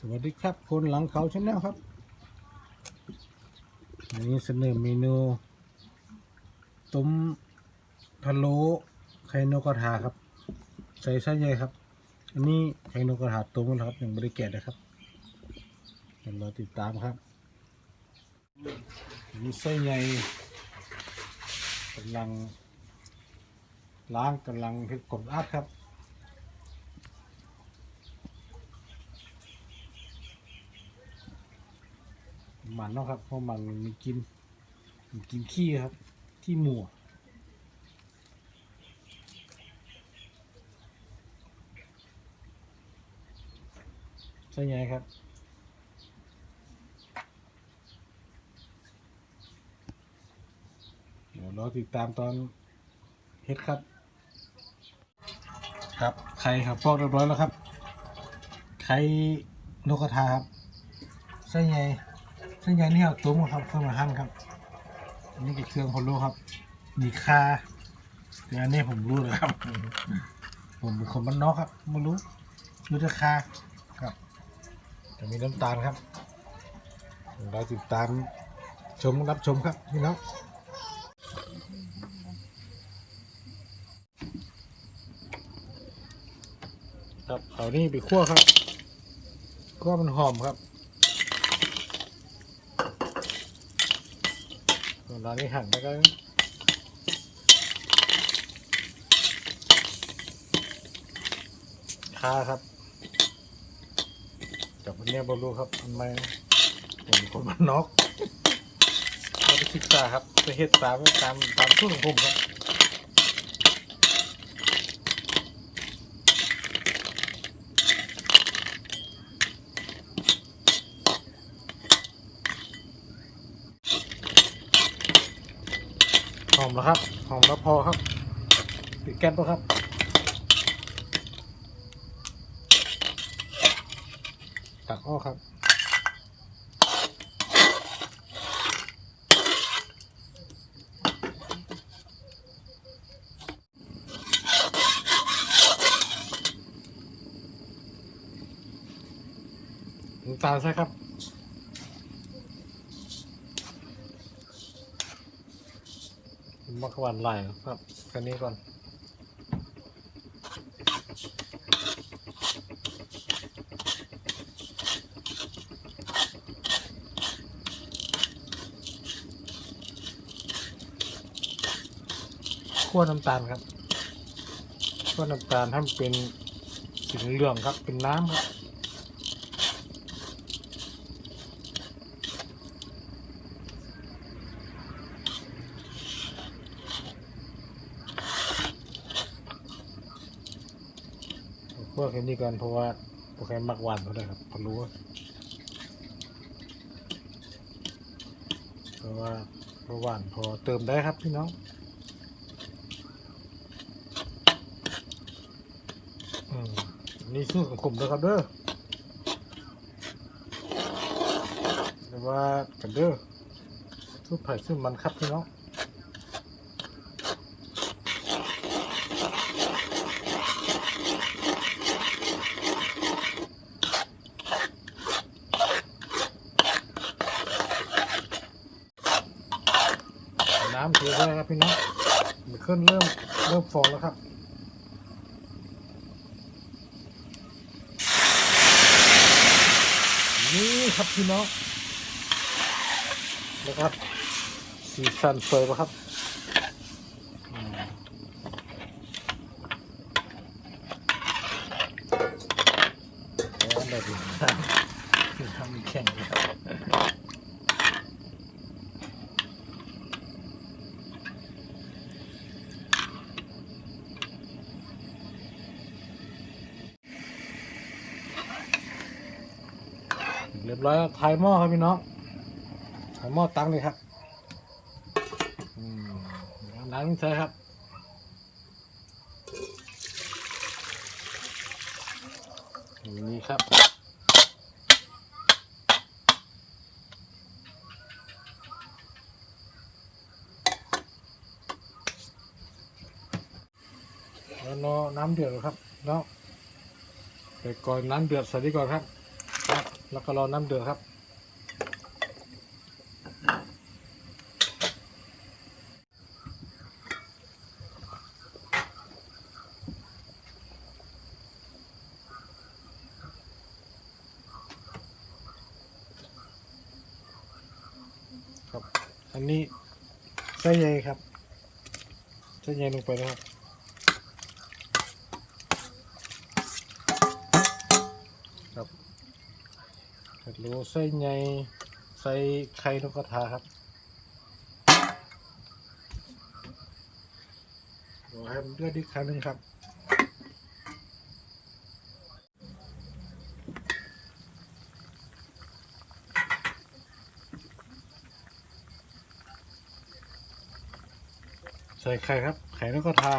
สวัสดีครับ คนหลังเขาชาแนลครับวันนี้เสนอเมนูต้มพะโล้ไข่นกกระทาครับ ใส่ไส้ใหญ่ครับ อันนี้ไข่นกกระทาต้มแล้วครับยังไม่ได้แกะเลยครับเดี๋ยวเราติดตามครับอันนี้ไส้ใหญ่กำลังล้างกำลังเฮ็ดกบอัดครับ มันเนาะครับเพราะมันมันกินมันกินขี้ครับขี้หมูอะใช่ไงครับเดี๋ยวรอติดตามตอนเฮ็ดครับ ครับไข่ครับพอกเรียบร้อยแล้วครับไข่นกกระทาครับใช่ไง ซึ่งย่างนี้ครับตุ้มครับเครื่องมาหั่นครับอันนี้คือเครื่องพอรู้ครับ มีคาแต่อันนี้ผมรู้เลยครับ ผมเป็นคนบ้านนอกครับไม่รู้รู้แต่คาครับจะมีน้ำตาลครับเราติดตามชมรับชมครับพี่น้องครับเอานี่ไปคั่วครับคั่วมันหอมครับ ส่วนร้านนี้หั่นแล้วก็คาครับจากวันนี้บรู้ครับทำไมผมคนมันนอกเราไปศึกษาครับไปเฮ็ดตามตามตามสูตรของผมครับ หอมแล้วครับ หอมแล้วพอครับปิดแก๊สแล้วครับตักออกครับน้ำตาลใช่ครับ มักวานไหลายครับค่นี้ก่อน ขั้วน้ำตาลครับขั้วน้ำตาลให้มันเป็นสีเหลืองครับเป็นน้ำครับ พวกแค่นี้ก่อนเพราะว่าโปรแกรมมักหวานเขาเลยครับพอรู้เพราะว่าพระหวานพอเติมได้ครับพี่น้องอืมนี่สูตรของผมนะครับเด้อหรือว่ากันเด้อสูตรไผ่สูตรมันครับพี่น้อง น้ำเทได้ครับพี่น้องมันขึ้นเริ่มเริ่มฟองแล้วครับนี่ครับพี่น้องนะครับสีสันสวยปะครับอืมแล้วแบบนี้ทำมีแข่งเลย เรียบร้อยแล้วถ่ายหม้อครับพี่น้องถ่ายหม้อตั้งเลยครับอืมน้ำนี่ใช่ครับนี้ครับแล้วน้ำเดือดครับเนาะไปก่อนน้ำเดือดใส่ดีก่อนครับ แล้วก็รอน้ำเดือดครับ ครับ อันนี้ไส้ใยครับไส้ใยลงไปนะครับครับ ดรูไส้ใยใส่ไข่นกกระทาครับรอให้มันเดือดอีกครั้งหนึ่งครับใส่ไข่ครับ ไข่นกกระทา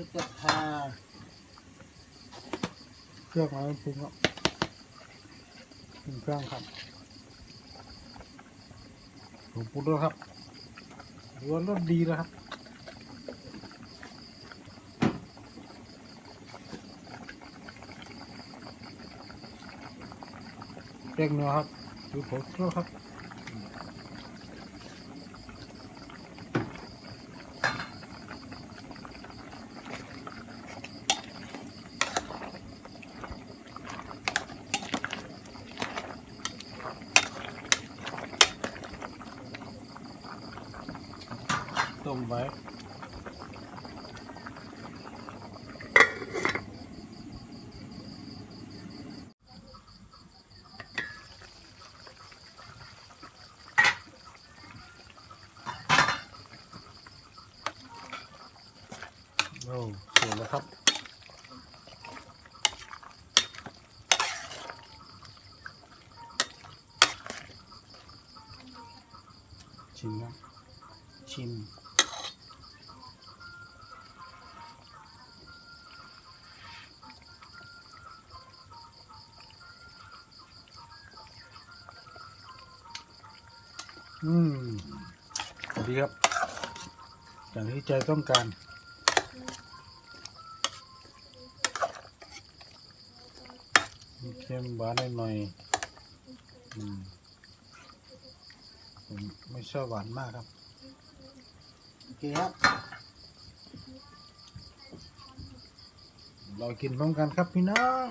นกกระทาเครื่องมาปรุงครับปรุงเครื่องครับปรุงปรุงด้วยครับรวนรสดีแล้วครับแป้งนัวครับดูผงชูรสครับ ต้มไว้โอ้เสร็จแล้วครับ ชิมนะชิม อืมดีครับ อย่างที่ใจต้องการ มีเค็มหวานหน่อยๆอืมผมไม่ชอบหวานมากครับ โอเคครับ เรากินพร้อมกันครับพี่น้อง